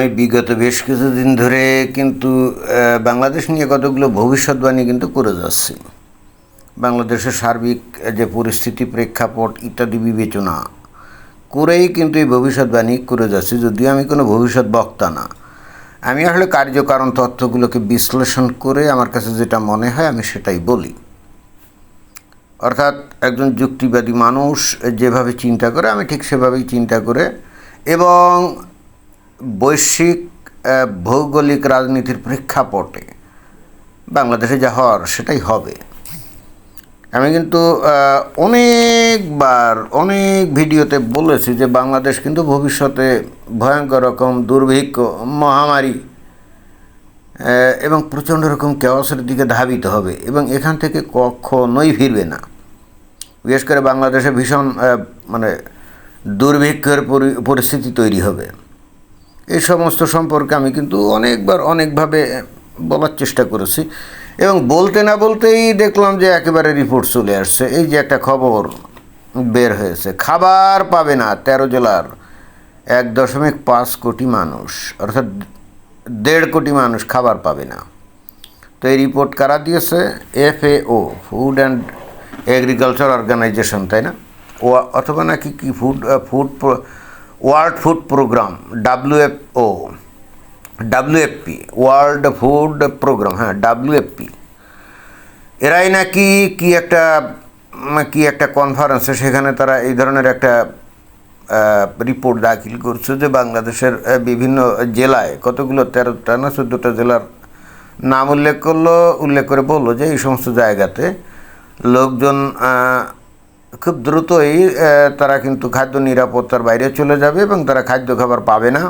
আমি বিগত বেশ কিছুদিন ধরে কিন্তু বাংলাদেশ নিয়ে কতগুলো ভবিষ্যৎবাণী কিন্তু করে যাচ্ছি। বাংলাদেশের সার্বিক যে পরিস্থিতি, প্রেক্ষাপট ইত্যাদি বিবেচনা করেই কিন্তু এই ভবিষ্যৎবাণী করে যাচ্ছি। যদিও আমি কোনো ভবিষ্যৎ বক্তা না। আমি আসলে কার্যকারণ তথ্যগুলোকে বিশ্লেষণ করে আমার কাছে যেটা মনে হয় আমি সেটাই বলি। অর্থাৎ একজন যুক্তিবাদী মানুষ যেভাবে চিন্তা করে, আমি ঠিক সেভাবেই চিন্তা করে এবং বৈশ্বিক ভৌগোলিক রাজনীতির প্রেক্ষাপটে বাংলাদেশে যা হওয়ার সেটাই হবে। আমি কিন্তু অনেকবার, অনেক ভিডিওতে বলেছি যে বাংলাদেশ কিন্তু ভবিষ্যতে ভয়ঙ্কর রকম দুর্ভিক্ষ, মহামারী এবং প্রচণ্ড রকম কেওয়াসের দিকে ধাবিত হবে এবং এখান থেকে কখনোই ফিরবে না। বিশেষ করে বাংলাদেশে ভীষণ মানে দুর্ভিক্ষের পরি- পরিস্থিতি তৈরি হবে। এই সমস্ত সম্পর্কে আমি কিন্তু অনেকবার অনেকভাবে বলার চেষ্টা করেছি। এবং বলতে না বলতেই দেখলাম যে একেবারে রিপোর্ট চলে আসছে। এই যে একটা খবর বের হয়েছে, খাবার পাবে না তেরো জেলার এক দশমিক পাঁচ কোটি মানুষ, অর্থাৎ দেড় কোটি মানুষ খাবার পাবে না। তো এই রিপোর্ট কারা দিয়েছে? FAO food and agriculture organization তাই না? ও অথবা নাকি কি food food world food programme WFO WFP world food programme হ্যাঁ ডাব্লিউএফপি এরাই নাকি কি একটা কি একটা কনফারেন্সে সেখানে তারা এই ধরনের একটা রিপোর্ট দাখিল করছে যে বাংলাদেশের বিভিন্ন জেলায় কতগুলো তেরোটা না চোদ্দোটা জেলার নাম উল্লেখ করল, উল্লেখ করে বলল যে এই সমস্ত জায়গাতে লোকজন খুব দ্রুতই তারা কিন্তু খাদ্য নিরাপত্তার বাইরে চলে যাবে এবং তারা খাদ্য খাবার পাবে না।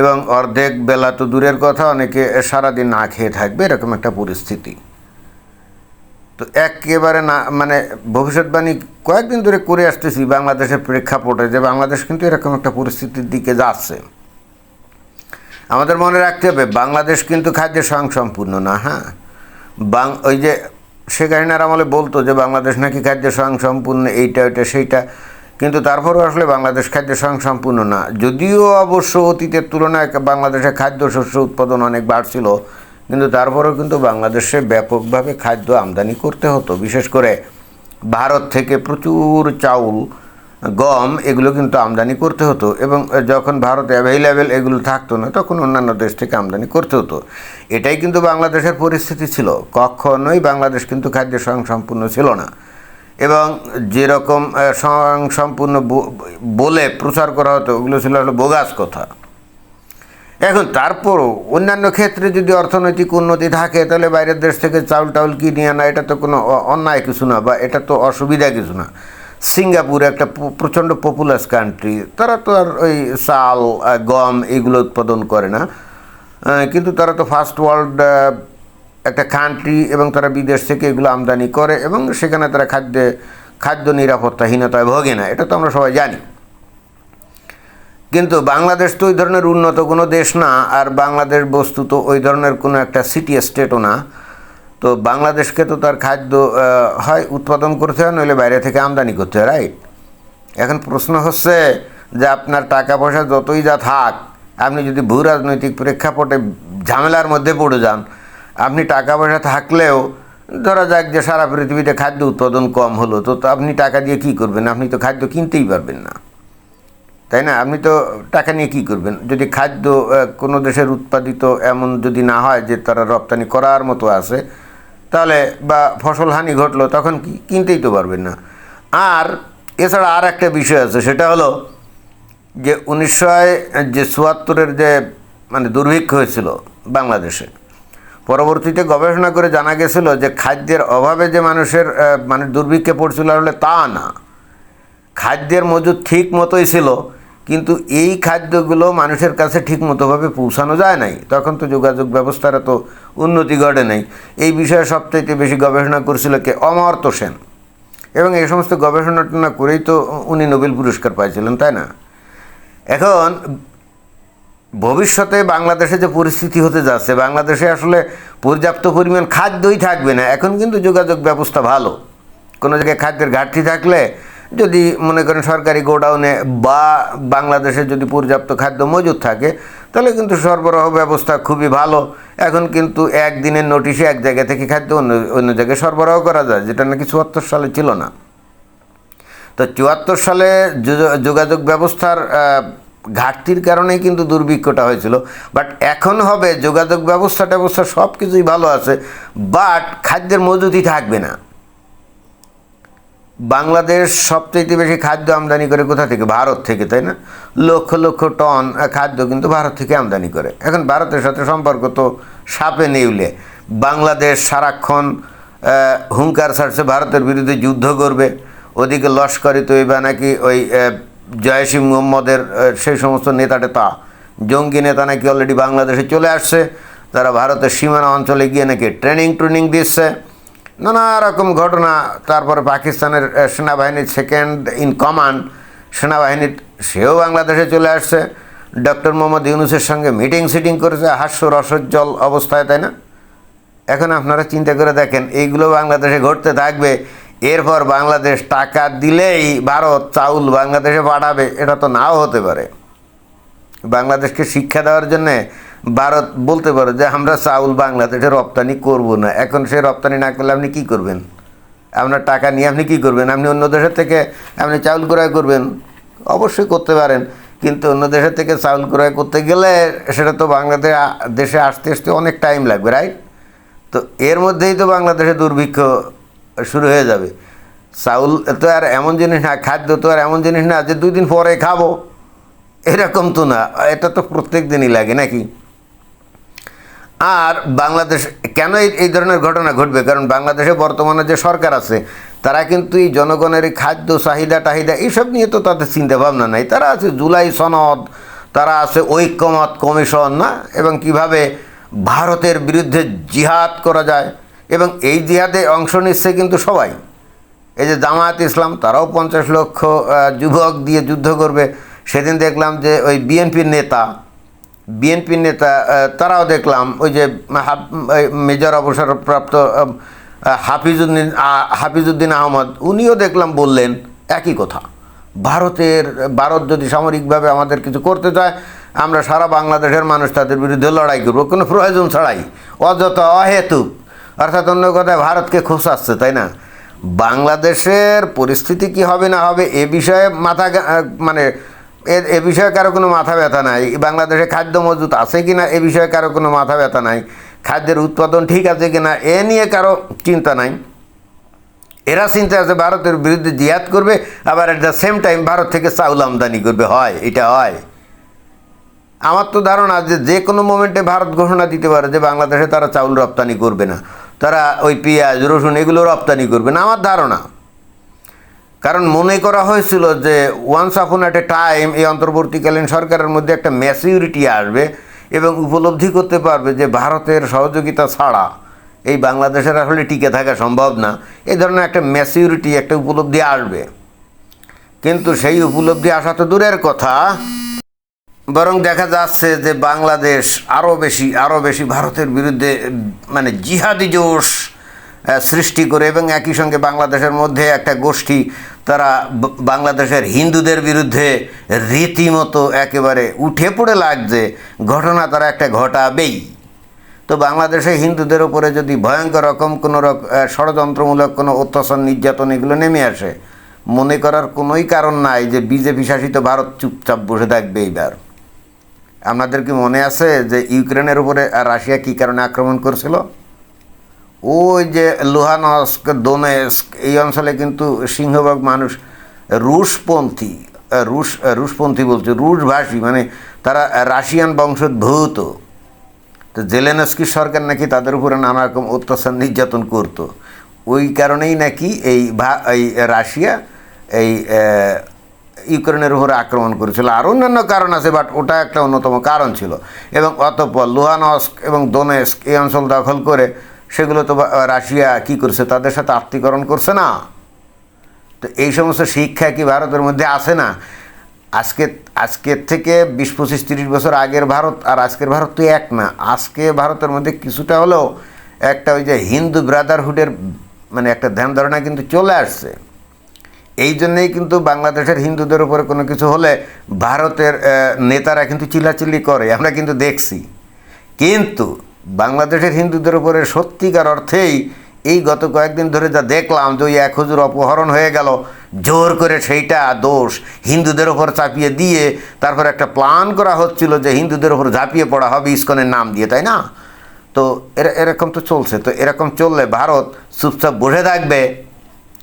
এবং অর্ধেক বেলা তো দূরের কথা, অনেকে সারাদিন না খেয়ে থাকবে, এরকম একটা পরিস্থিতি। তো একেবারে না মানে ভবিষ্যৎবাণী কয়েকদিন ধরে করে আসতেছি বাংলাদেশের প্রেক্ষাপটে যে বাংলাদেশ কিন্তু এরকম একটা পরিস্থিতির দিকে যাচ্ছে। আমাদের মনে রাখতে হবে, বাংলাদেশ কিন্তু খাদ্যে স্বয়ংসম্পূর্ণ না হ্যাঁ? বাং ওই যে শেখ হাসিনার আমলে বলতো যে বাংলাদেশ নাকি খাদ্যে স্বয়ংসম্পূর্ণ, এইটা, ওইটা, সেইটা। কিন্তু তারপরও আসলে বাংলাদেশ খাদ্যে স্বয়ংসম্পূর্ণ না। যদিও অবশ্য অতীতের তুলনায় বাংলাদেশে খাদ্যশস্য উৎপাদন অনেক বাড়ছিল, কিন্তু তারপরেও কিন্তু বাংলাদেশে ব্যাপকভাবে খাদ্য আমদানি করতে হতো। বিশেষ করে ভারত থেকে প্রচুর চাউল গম, এগুলো কিন্তু আমদানি করতে হতো এবং যখন ভারতে অ্যাভেলেবেল এগুলো থাকতো না, তখন অন্যান্য দেশ থেকে আমদানি করতে হতো। এটাই কিন্তু বাংলাদেশের পরিস্থিতি ছিল। কখনোই বাংলাদেশ কিন্তু খাদ্য স্বয়ংসম্পূর্ণ ছিল না। এবং যেরকম স্বয়ংসম্পূর্ণ বলে প্রচার করা হতো, ওগুলো ছিল হলো বোগাস কথা। এখন তারপরও অন্যান্য ক্ষেত্রে যদি অর্থনৈতিক উন্নতি থাকে, তাহলে বাইরের দেশ থেকে চাউল টাউল কিনে আনা, এটা তো কোনো অন্যায় কিছু না বা এটা তো অসুবিধা কিছু না। সিঙ্গাপুর একটা প্রচণ্ড পপুলাস কান্ট্রি তারা তো আর ওই চাল গম এগুলো উৎপাদন করে না। কিন্তু তারা তো ফার্স্ট ওয়ার্ল্ড একটা কান্ট্রি এবং তারা বিদেশ থেকে এগুলো আমদানি করে এবং সেখানে তারা খাদ্যে, খাদ্য নিরাপত্তাহীনতায় ভোগে না, এটা তো আমরা সবাই জানি। কিন্তু বাংলাদেশ তো ওই ধরনের উন্নত কোনো দেশ না, আর বাংলাদেশ বস্তু তো ওই ধরনের কোনো একটা সিটি স্টেটও না। তো বাংলাদেশকে তো তার খাদ্য হয় উৎপাদন করতে হয়, নইলে বাইরে থেকে আমদানি করতে হয় রাইট এখন প্রশ্ন হচ্ছে যে আপনার টাকা পয়সা যতই যা থাক, আপনি যদি ভূ রাজনৈতিক প্রেক্ষাপটে ঝামেলার মধ্যে পড়ে যান, আপনি টাকা পয়সা থাকলেও ধরা যাক যে সারা পৃথিবীতে খাদ্য উৎপাদন কম হলো, তো আপনি টাকা দিয়ে কী করবেন? আপনি তো খাদ্য কিনতেই পারবেন না। তাই না? আপনি তো টাকা নিয়ে কী করবেন? যদি খাদ্য কোনো দেশের উৎপাদিত এমন যদি না হয় যে তারা রপ্তানি করার মতো আছে তাহলে বা ফসল হানি ঘটলো, তখন কি কিনতেই তো পারবেন না। আর এছাড়া আর একটা বিষয় আছে, সেটা হলো যে উনিশশো যে চুয়াত্তরের যে মানে দুর্ভিক্ষ হয়েছিল বাংলাদেশে, পরবর্তীতে গবেষণা করে জানা গেছিল যে খাদ্যের অভাবে যে মানুষের মানে দুর্ভিক্ষে পড়ছিল আসলে তা না। খাদ্যের মজুদ ঠিক মতোই ছিল কিন্তু এই খাদ্যগুলো মানুষের কাছে ঠিক মতোভাবে পৌঁছানো যায় নাই। তখন তো যোগাযোগ ব্যবস্থার তো উন্নতি ঘটে নাই। এই বিষয়ে সবচাইতে বেশি গবেষণা করছিল কে? অমর্ত্য সেন। এবং এই সমস্ত গবেষণা টনা করেই তো উনি নোবেল পুরস্কার পাইছিলেন, তাই না? এখন, ভবিষ্যতে বাংলাদেশে যে পরিস্থিতি হতে যাচ্ছে, বাংলাদেশে আসলে পর্যাপ্ত পরিমাণ খাদ্যই থাকবে না। এখন কিন্তু যোগাযোগ ব্যবস্থা ভালো। কোনো জায়গায় খাদ্যের ঘাটতি থাকলে যদি মনে করেন সরকারি গোডাউনে বা বাংলাদেশে যদি পর্যাপ্ত খাদ্য মজুদ থাকে, তাহলে কিন্তু সরবরাহ ব্যবস্থা খুবই ভালো। এখন কিন্তু একদিনের নোটিশে এক জায়গা থেকে খাদ্য অন্য অন্য জায়গায় সরবরাহ করা যায়, যেটা নাকি চুয়াত্তর সালে ছিল না। তো চুয়াত্তর সালে যোগ- যোগাযোগ ব্যবস্থার ঘাটতির কারণেই কিন্তু দুর্ভিক্ষটা হয়েছিল। বাট এখন হবে, যোগাযোগ ব্যবস্থা ট্যবস্থা সব কিছুই ভালো আছে বাট খাদ্যের মজুদি থাকবে না। বাংলাদেশ সবচেয়ে বেশি খাদ্য আমদানি করে কোথা থেকে? ভারত থেকে, তাই না? লক্ষ লক্ষ টন খাদ্য কিন্তু ভারত থেকে আমদানি করে। এখন ভারতের সাথে সম্পর্ক তো সাপে নেউলে। বাংলাদেশ সারাক্ষণ হুঙ্কার ছাড়ছে, ভারতের বিরুদ্ধে যুদ্ধ করবে। ওদিকে লস্করি তৈবা নাকি ওই জয়সী মুহম্মদের সেই সমস্ত নেতা টেতা জঙ্গি নেতা নাকি অলরেডি বাংলাদেশে চলে আসছে। তারা ভারতের সীমানা অঞ্চলে গিয়ে নাকি ট্রেনিং ট্রেনিং দিচ্ছে। নানা রকম ঘটনা, তারপরে পাকিস্তানের সেনাবাহিনীর সেকেন্ড ইন কমান্ড সেনাবাহিনীর সেও বাংলাদেশে চলে আসছে। ডক্টর মোহাম্মদ ইউনুসের সঙ্গে মিটিং সিটিং করেছে হাস্য রসজ্জল অবস্থায়, তাই না? এখন আপনারা চিন্তা করে দেখেন, এইগুলো বাংলাদেশে ঘটতে থাকবে, এরপর বাংলাদেশ টাকা দিলেই ভারত চাউল বাংলাদেশে পাঠাবে, এটা তো নাও হতে পারে। বাংলাদেশকে শিক্ষা দেওয়ার জন্যে ভারত বলতে পারে যে আমরা চাউল বাংলাদেশে রপ্তানি করব না। এখন সে রপ্তানি না করলে আপনি কী করবেন? আপনার টাকা নিয়ে আপনি কী করবেন? আপনি অন্য দেশের থেকে আপনি চাউল ক্রয় করবেন? অবশ্যই করতে পারেন। কিন্তু অন্য দেশের থেকে চাউল ক্রয় করতে গেলে সেটা তো বাংলাদেশ দেশে আসতে আসতে অনেক টাইম লাগবে রাইট তো এর মধ্যেই তো বাংলাদেশে দুর্ভিক্ষ শুরু হয়ে যাবে। চাউল তো আর এমন জিনিস না, খাদ্য তো আর এমন জিনিস না যে দুই দিন পরে খাব। এরকম তো না। এটা তো প্রত্যেক দিনই লাগে নাকি? আর বাংলাদেশ, কেন এই- ধরনের ঘটনা ঘটবে? কারণ বাংলাদেশে বর্তমানে যে সরকার আছে, তারা কিন্তু এই জনগণের এই খাদ্য চাহিদা, টাহিদা, এইসব নিয়ে তো তাদের চিন্তা ভাবনা নাই। তারা আছে জুলাই সনদ, তারা আছে ঐক্যমত কমিশন, না? এবং কীভাবে ভারতের বিরুদ্ধে জিহাদ করা যায়। এবং এই জিহাদে অংশ নিচ্ছে কিন্তু সবাই। এই যে জামায়াত ইসলাম, তারাও পঞ্চাশ লক্ষ যুবক দিয়ে যুদ্ধ করবে। সেদিন দেখলাম যে ওই বিএনপির নেতা বিএনপির নেতা তারাও দেখলাম, ওই যে মেজর অবসরপ্রাপ্ত হাফিজুদ্দিন হাফিজুদ্দিন আহমদ, উনিও দেখলাম বললেন একই কথা। ভারতের, ভারত যদি সামরিকভাবে আমাদের কিছু করতে চায়, আমরা সারা বাংলাদেশের মানুষ তাদের বিরুদ্ধে লড়াই করব। কোনো প্রয়োজন ছাড়াই। অযথা অহেতুক। অর্থাৎ অন্য কথায় ভারতকে খোঁচাচ্ছে, তাই না? বাংলাদেশের পরিস্থিতি কি হবে না হবে এ বিষয়ে মাথা মানে এ- এ বিষয়ে কারও কোনো মাথা ব্যথা নাই। বাংলাদেশে খাদ্য মজুত আছে কি না, এ বিষয়ে কারও কোনো মাথা ব্যথা নাই। খাদ্যের উৎপাদন ঠিক আছে কি না, এ নিয়ে কারও চিন্তা নাই। এরা চিন্তা আছে ভারতের বিরুদ্ধে জিহাদ করবে, আবার at the same time Bharat থেকে চাউল আমদানি করবে। হয়, এটা হয়। আমার তো ধারণা যে যে কোনো মোমেন্টে ভারত ঘোষণা দিতে পারে যে বাংলাদেশে তারা চাউল রপ্তানি করবে না। তারা ওই পেঁয়াজ, রসুন এগুলো রপ্তানি করবে না, আমার ধারণা। কারণ মনে করা হয়েছিল যে once upon at a time এই অন্তর্বর্তীকালীন সরকারের মধ্যে একটা ম্যাচিউরিটি আসবে এবং উপলব্ধি করতে পারবে যে ভারতের সহযোগিতা ছাড়া এই বাংলাদেশের আসলে টিকে থাকা সম্ভব না। এই ধরনের একটা ম্যাচিউরিটি একটা উপলব্ধি আসবে। কিন্তু সেই উপলব্ধি আসা তো দূরের কথা। বরং দেখা যাচ্ছে যে বাংলাদেশ আরও বেশি আরও বেশি ভারতের বিরুদ্ধে মানে জিহাদি জোশ সৃষ্টি করে এবং একই সঙ্গে বাংলাদেশের মধ্যে একটা গোষ্ঠী তারা বাংলাদেশের হিন্দুদের বিরুদ্ধে রীতিমতো একেবারে উঠে পড়ে লাগছে। ঘটনা তারা একটা ঘটাবেই। তো বাংলাদেশে হিন্দুদের উপরে যদি ভয়ঙ্কর রকম কোনো ষড়যন্ত্রমূলক কোনো অত্যাচার, নির্যাতন এগুলো নেমে আসে, মনে করার কোনোই কারণ নাই যে বিজেপি শাসিত ভারত চুপচাপ বসে থাকবে এইবার। আপনাদের কি মনে আছে যে ইউক্রেনের উপরে রাশিয়া কী কারণে আক্রমণ করছিল? ওই যে লুহানস্ক দোনেস্ক এই অঞ্চলে কিন্তু সিংহভাগ মানুষ রুশপন্থী রুশ রুশপন্থী বলছে, রুশভাষী মানে তারা রাশিয়ান বংশোদ্ভূত। তো জেলেনস্কি সরকার নাকি তাদের উপরে নানা রকম অত্যাচার নির্যাতন করত। ওই কারণেই নাকি এই এই রাশিয়া এই ইউক্রেনের উপরে আক্রমণ করেছিল। আর অন্যান্য কারণ আছে বাট ওটা একটা অন্যতম কারণ ছিল। এবং অতঃপর লুহানস্ক এবং দোনেস্ক এই অঞ্চল দখল করে সেগুলো তো রাশিয়া কি করছে? তাদের সাথে আত্মীকরণ করছে না। তো এই সমস্ত শিক্ষা কি ভারতের মধ্যে আছে না? আজকে, আজকের থেকে বিশ, পঁচিশ, তিরিশ বছর আগের ভারত আর আজকের ভারত তো এক না। আজকে ভারতের মধ্যে কিছুটা হলেও একটা ওই যে হিন্দু ব্রাদারহুডের মানে একটা ধ্যান ধারণা কিন্তু চলে আসছে। এই জন্যেই কিন্তু বাংলাদেশের হিন্দুদের উপরে কোনো কিছু হলে ভারতের নেতারা কিন্তু চিল্লাচিল্লি করে। আমরা কিন্তু দেখছি। কিন্তু বাংলাদেশের হিন্দুদের উপরে সত্যিকার অর্থেই এই গত কয়েকদিন ধরে যা দেখলাম যে ওই এক হুজুর অপহরণ হয়ে গেল, জোর করে সেইটা দোষ হিন্দুদের ওপর চাপিয়ে দিয়ে তারপর একটা প্ল্যান করা হচ্ছিল যে হিন্দুদের ওপর ঝাঁপিয়ে পড়া হবে ইস্কনের নাম দিয়ে, তাই না? তো এর- এরকম তো চলছে। তো এরকম চললে ভারত চুপচাপ বসে থাকবে,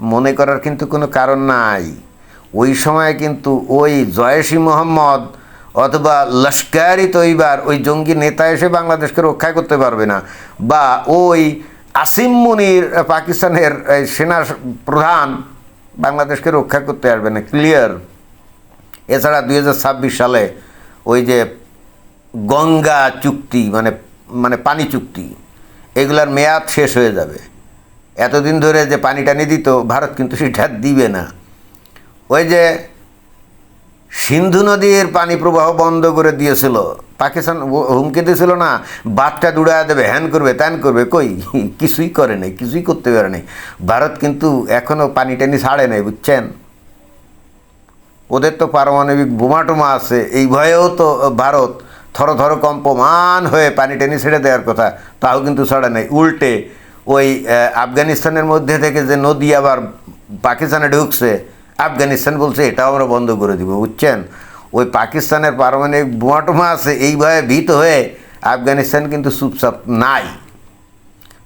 মনে করার কিন্তু কোনো কারণ নাই। ওই সময় কিন্তু ওই জয়েশি মোহাম্মদ অথবা লস্কারি তৈবার ওই জঙ্গি নেতা এসে বাংলাদেশকে রক্ষা করতে পারবে না। বা ওই আসিম মুনির পাকিস্তানের সেনা প্রধান বাংলাদেশকে রক্ষা করতে পারবে না। ক্লিয়ার? এছাড়া দু হাজার ছাব্বিশ সালে ওই যে গঙ্গা চুক্তি মানে মানে পানি চুক্তি, এগুলার মেয়াদ শেষ হয়ে যাবে। এতদিন ধরে যে পানি টানি দিত ভারত কিন্তু সেটা দিবে না। ওই যে সিন্ধু নদীর পানি প্রবাহ বন্ধ করে দিয়েছিল। পাকিস্তান হুমকি দিয়েছিল না? বাদটা দুড়ায় দেবে, হ্যান করবে, ত্যান করবে। কই? কিছুই করে নাই, কিছুই করতে পারে নাই। ভারত কিন্তু এখনও পানি টানি ছাড়ে নাই, বুঝছেন? ওদের তো পারমাণবিক বোমা টোমা আছে, এই ভয়েও তো ভারত থর থর কম্পমান হয়ে পানি টেনে ছেড়ে দেওয়ার কথা, তাও কিন্তু ছড়া নেই। উল্টে ওই আফগানিস্তানের মধ্যে থেকে যে নদী আবার পাকিস্তানে ঢুকছে আফগানিস্তান বলছে, এটাও আমরা বন্ধ করে দিব। বুঝছেন? ওই পাকিস্তানের পারমাণবিক বোমা টোমা আছে, এই ভয়ে ভীত হয়ে আফগানিস্তান কিন্তু চুপচাপ নাই।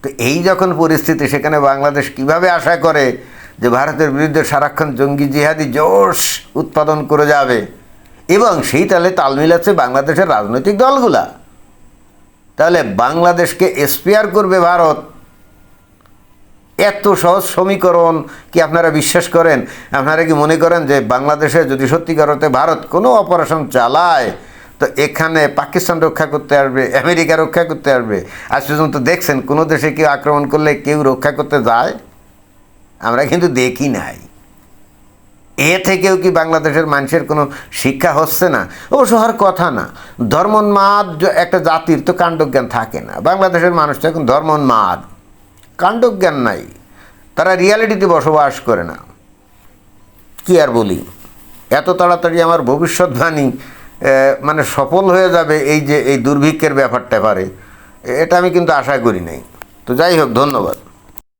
তো এই যখন পরিস্থিতি, সেখানে বাংলাদেশ কীভাবে আশা করে যে ভারতের বিরুদ্ধে সারাক্ষণ জঙ্গি জিহাদি জোশ উৎপাদন করে যাবে? এবং সেই তালে তাল মিলাচ্ছে বাংলাদেশের রাজনৈতিক দলগুলা। তাহলে বাংলাদেশকে এসপিআর করবে ভারত। এত সহজ সমীকরণ কি আপনারা বিশ্বাস করেন? আপনারা কি মনে করেন যে বাংলাদেশে যদি সত্যিকার অর্থে ভারত কোনো অপারেশন চালায়, তো এখানে পাকিস্তান রক্ষা করতে আসবে, আমেরিকা রক্ষা করতে আসবে? আজ পর্যন্ত দেখছেন, কোনো দেশে কেউ আক্রমণ করলে কেউ রক্ষা করতে যায়? আমরা কিন্তু দেখি নাই। এ থেকেও কি বাংলাদেশের মানুষের কোনো শিক্ষা হচ্ছে না? অবশ্য হওয়ার কথা না। ধর্মোন্মাদ একটা জাতির তো কাণ্ডজ্ঞান থাকে না। বাংলাদেশের মানুষ এখন ধর্মোন্মাদ। কাণ্ডজ্ঞান নাই। তারা রিয়ালিটিতে বসবাস করে না। কি আর বলি? এত তাড়াতাড়ি আমার ভবিষ্যৎবাণী মানে সফল হয়ে যাবে এই যে, এই দুর্ভিক্ষের ব্যাপারটা পারে এটা আমি কিন্তু আশা করি নাই। তো যাই হোক, ধন্যবাদ।